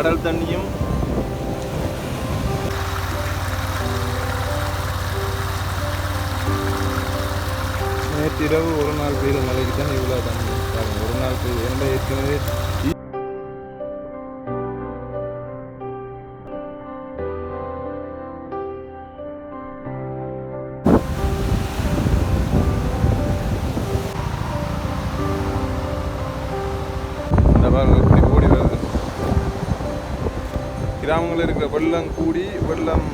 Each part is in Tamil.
கடல் தண்ணியும். நேற்றிரவு ஒரு நாள் பெய்த மழைக்கு தான் இவ்வளோ தண்ணி ஒரு நாள் பெய்த ஏன்னா ஏற்கனவே கிராமங்களில் இருக்கிற வெள்ளம் கூடி வெள்ளம்.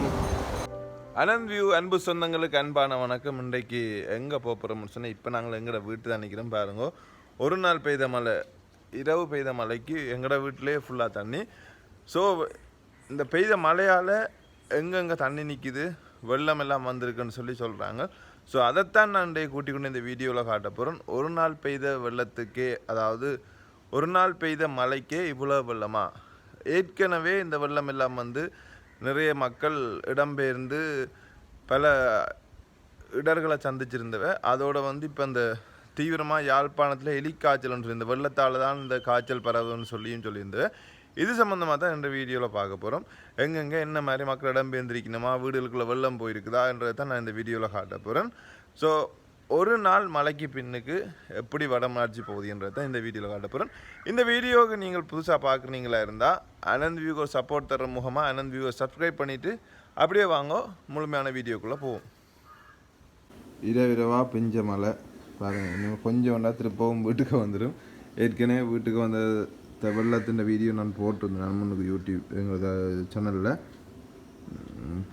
அனந்த் வியூ அன்பு சொந்தங்களுக்கு அன்பான வணக்கம். இன்றைக்கு எங்கே போகிறோம்னு சொன்னால் இப்போ நாங்கள் எங்கட வீட்டு தான் நிற்கிறோம் பாருங்க. ஒரு நாள் பெய்த மழை இரவு பெய்த மழைக்கு எங்கட வீட்டிலே ஃபுல்லாக தண்ணி. ஸோ இந்த பெய்த மழையால் எங்கெங்கே தண்ணி நிற்கிது வெள்ளம் எல்லாம் வந்திருக்குன்னு சொல்லி சொல்கிறாங்க ஸோ அதைத்தான் நான் இன்றைய கூட்டிக் கொண்டு இந்த வீடியோவில் காட்ட போகிறேன் ஒரு நாள் பெய்த வெள்ளத்துக்கே அதாவது ஒரு நாள் பெய்த மழைக்கே இவ்வளோ வெள்ளமா? ஏற்கனவே இந்த வெள்ளம் எல்லாம் வந்து நிறைய மக்கள் இடம்பெயர்ந்து பல இடர்களை சந்திச்சிருந்தவ. அதோட வந்து இப்போ இந்த தீவிரமாக யாழ்ப்பாணத்தில் எலிக்காய்ச்சல்னு சொல்லி இந்த வெள்ளத்தால் தான் இந்த காய்ச்சல் பரவுன்னு சொல்லியும் சொல்லியிருந்தேன் இது சம்மந்தமாக தான் இந்த வீடியோவில் பார்க்க போகிறோம் எங்கெங்கே என்ன மாதிரி மக்கள் இடம்பெயர்ந்திருக்கணுமா? வீடுகளுக்குள்ளே வெள்ளம் போயிருக்குதான்றதை தான் நான் இந்த வீடியோவில் காட்ட போகிறேன் ஸோ ஒரு நாள் மலைக்கு பின்னுக்கு எப்படி வடமார்ச்சி போகுதுன்றதை இந்த வீடியோவில் காட்ட போகிறேன் இந்த வீடியோவுக்கு நீங்கள் புதுசாக பார்க்குறீங்களா இருந்தால் அனந்த் வியூகோ சப்போர்ட் தர முகமாக அனந்த் வியூகோ சப்ஸ்கிரைப் பண்ணிவிட்டு அப்படியே வாங்க முழுமையான வீடியோக்குள்ளே போவோம். இரவிரவாக பிஞ்ச மழை. பாருங்கள் இன்னும் கொஞ்சம் வேண்டா திருப்பவும் வீட்டுக்கு வந்துடும் ஏற்கனவே வீட்டுக்கு வந்த வெள்ளத்தின் வீடியோ நான் போட்டிருந்தேன். நான் யூடியூப் எங்களோட சேனலில்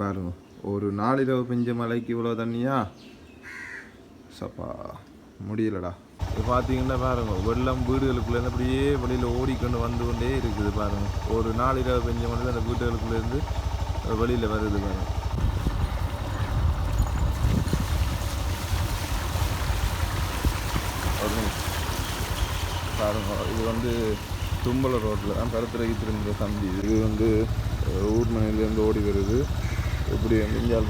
பாருங்கள் ஒரு நாளிரவு பெஞ்ச மலைக்கு இவ்வளோ தண்ணியா? சப்பா முடியலடா. இது பார்த்தீங்கன்னா பாருங்க வெள்ளம் வீடுகளுக்குள்ளேருந்து அப்படியே வெளியில் ஓடிக்கொண்டு வந்து கொண்டே இருக்குது பாருங்க. ஒரு நாளிரவு பெஞ்ச மழையில் அந்த வீடுகளுக்குள்ளேருந்து வெளியில் வருது பாருங்க. பாருங்க இது வந்து தும்பல ரோட்டில் தான் கருத்துரைக்கு திரும்புகிற சந்தி இது வந்து ஊர்மனையிலேருந்து ஓடி வருது. எப்படி நெஞ்சால்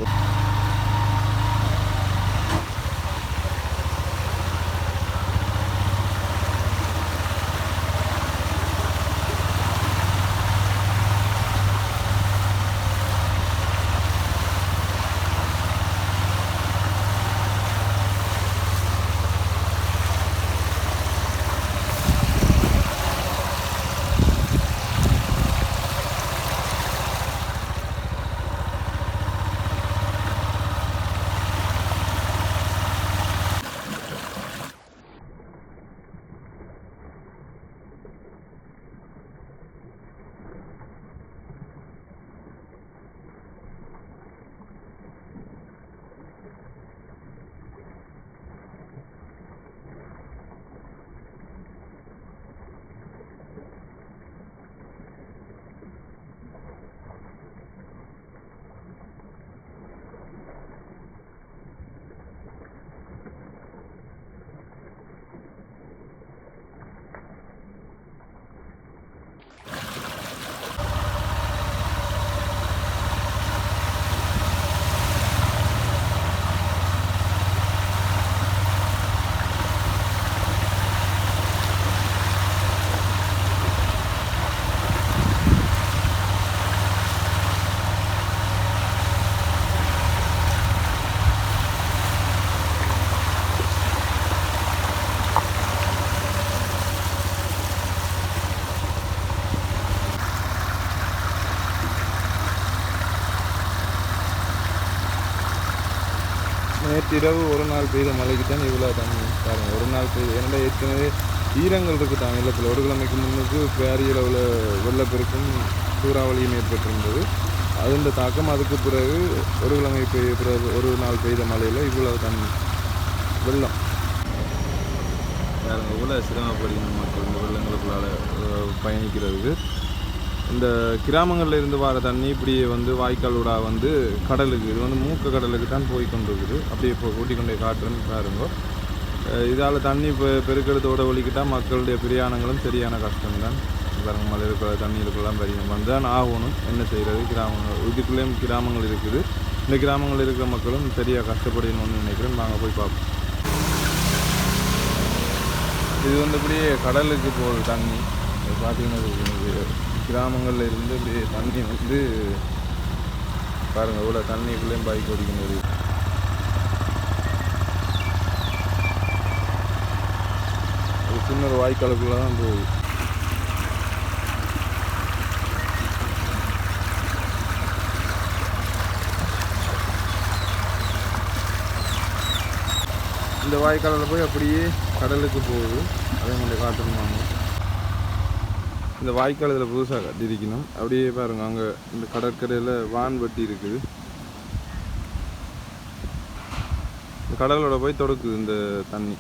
நேற்றிரவு ஒரு நாள் பெய்த மழைக்கு தான் இவ்வளோ தண்ணி பாருங்கள் ஒரு நாள் பெய்து ஏன்னா ஏற்கனவே ஈரங்கள் இருக்குது இல்லத்தில் ஒரு கிழமைக்கு முன்னுக்கு பெரிய அளவில் வெள்ளப்பெருக்கும் சூறாவளியும் ஏற்பட்டிருந்தது. அதன் தாக்கம். அதுக்கு பிறகு ஒரு கிழமை பெய்ய பிறகு ஒரு நாள் பெய்த மழையில் இவ்வளோ தண்ணி வெள்ளம். பாருங்க இவ்வளோ சிரமப்படுகிற மக்கள் இந்த வெள்ளங்களுக்குள்ளால் பயணிக்கிறதுக்கு இந்த கிராமங்களில் இருந்து வர தண்ணி இப்படியே வந்து வாய்க்கால் வந்து கடலுக்கு இது வந்து மூக்க கடலுக்கு தான் போய் கொண்டிருக்குது. அப்படியே இப்போ கூட்டி கொண்டே காட்டுறேன்னு பாருங்க. இதால் தண்ணி இப்போ பெருக்கெடுத்தோட ஒழிக்கிட்டால் மக்களுடைய பிரயாணங்களும் சரியான கஷ்டம்தான். பாருங்க மலை இருக்கிற தண்ணீருக்கெல்லாம் பெரிய வந்தான் ஆகணும். என்ன செய்கிறது கிராமங்கள் இதுக்குள்ளேயும் கிராமங்கள் இருக்குது. இந்த கிராமங்களில் இருக்கிற மக்களும் சரியாக கஷ்டப்படணும்னு நினைக்கிறேன். நாங்கள் போய் பார்ப்போம். இது வந்து இப்படியே கடலுக்கு போகுது தண்ணி. அது பார்த்தீங்கன்னா கிராமங்களில் இருந்து இப்படி தண்ணி வந்து பாருங்கள் இவ்வளோ தண்ணிக்குள்ளேயும் பைக் ஓடிக்கிறது ஒரு சின்ன வாய்க்காலுக்குள்ளே தான் போகுது. இந்த வாய்க்காலில் போய் அப்படியே கடலுக்கு போகுது. அதே மாதிரி காட்டணுமாங்க இந்த வாய்க்கால் இதில் புதுசாக கட்டியிருக்கணும். அப்படியே பாருங்க அங்கே இந்த கடற்கரையில் வான் வெட்டி இருக்குது. இந்த கடலோட போய் தொடக்குது இந்த தண்ணி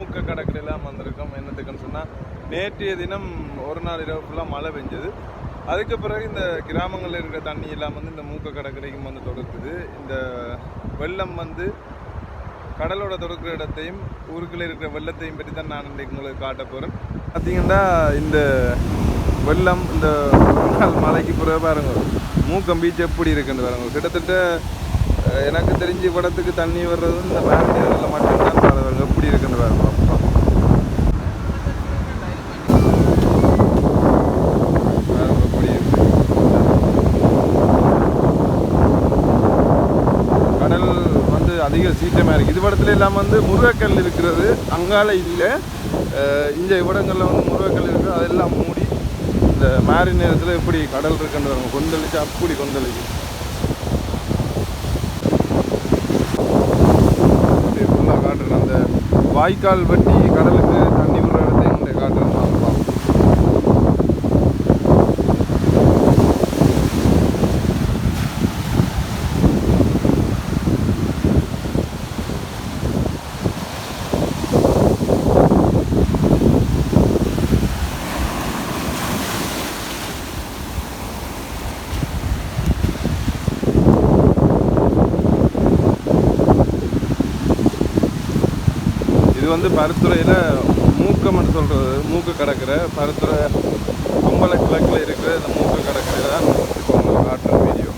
மூக்க கடற்கரையெல்லாம் வந்திருக்கோம் என்னத்துக்குன்னு சொன்னால் நேற்றைய தினம் ஒரு நாள் இரவு ஃபுல்லாக மழை பெஞ்சது. அதுக்கு பிறகு இந்த கிராமங்களில் இருக்கிற தண்ணி எல்லாம் வந்து இந்த மூக்க கடற்கரைக்கும் வந்து தொடக்குது. இந்த வெள்ளம் வந்து கடலோட தொடக்கிற இடத்தையும் ஊருக்குள்ளே இருக்கிற வெள்ளத்தையும் பற்றி தான் நான் இன்றைக்கு உங்களுக்கு காட்ட போகிறேன் பார்த்தீங்கன்னா இந்த வெள்ளம் இந்த மலைக்கு நாள் பிறகு பாருங்க மூக்கம் பீச் எப்படி இருக்குன்னு பாருங்க. கிட்டத்தட்ட எனக்கு தெரிஞ்சு படத்துக்கு தண்ணி வர்றது இந்த வேண்டியதில் மட்டும்தான் பாருங்க எப்படி இருக்குன்னு பாருங்க எப்படி இருக்கு கடல் வந்து அதிக சீற்றமாக இருக்குது இது இடத்துல எல்லாம் வந்து முருகக்கல் இருக்கிறது. அங்கால இல்லை. இந்த இடங்களில் வந்து முருகக்கல் இருக்குது. அதெல்லாம் மூடி இந்த மாறி நேரத்தில் எப்படி கடல் இருக்குன்னு கொந்தளிச்சு அப்படி கொந்தளிச்சு. ஃபுல்லாக காட்டுறேன் அந்த வாய்க்கால் வெட்டி கடலுக்கு தண்ணி விடுற இடத்தையும் இங்கே காட்டுறேன் பார்க்கலாம் இது வந்து பருத்துறையில் மூக்கம்னு சொல்கிறது மூக்கு கடற்கரை பருத்துறை கும்பல கிழக்கில் இருக்கிற இந்த மூக்கு கடற்கரை தான் இப்போ உங்களுக்கு காட்டுற வீடியோ.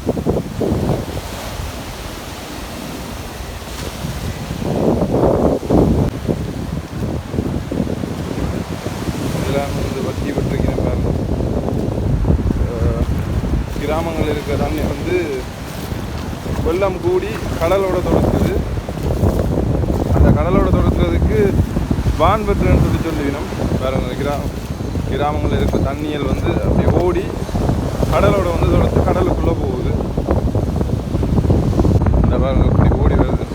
இதெல்லாம் வந்து வட்டி விட்டுருக்கிறேன் பாருங்க. கிராமங்களில் இருக்கிற தண்ணி வந்து வெள்ளம் கூடி கடலோட தொடர்ந்தது அந்த கடலோட இருக்கிறதுக்கு வான் சொல்லி சொல்லிக்கணும். வேற கிரா கிராமங்களில் இருக்கிற தண்ணியல் வந்து அப்படியே ஓடி கடலோட வந்து தொடர்ந்து கடலுக்குள்ளே போகுது. இந்த பாருங்க இப்படி ஓடி வருது.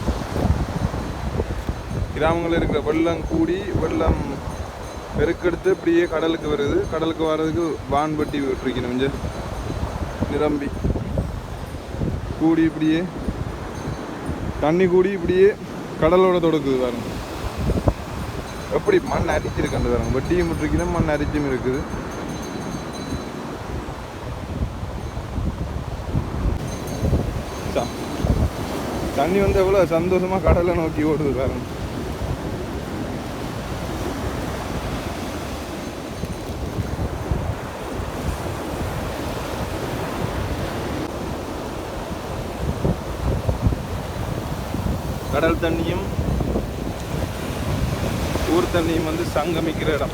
கிராமங்களில் இருக்கிற வெள்ளம் கூடி வெள்ளம் பெருக்கெடுத்து இப்படியே கடலுக்கு வருது. கடலுக்கு வர்றதுக்கு வான்பட்டி விட்டுருக்கணும் இங்க. நிரம்பி. கூடி இப்படியே தண்ணி கூடி இப்படியே கடலோட தொடக்குது பாருங்க. எப்படி மண் அரிச்சிருக்கு அந்த பாருங்க வெட்டியும் விட்டுருக்கணும் மண் அரிச்சும் இருக்குது. ச- தண்ணி வந்து எவ்வளோ சந்தோஷமாக கடலை நோக்கி ஓடுது பாருங்க. கடல் தண்ணியும் ஊர் தண்ணியும் வந்து சங்கமிக்கிற இடம்.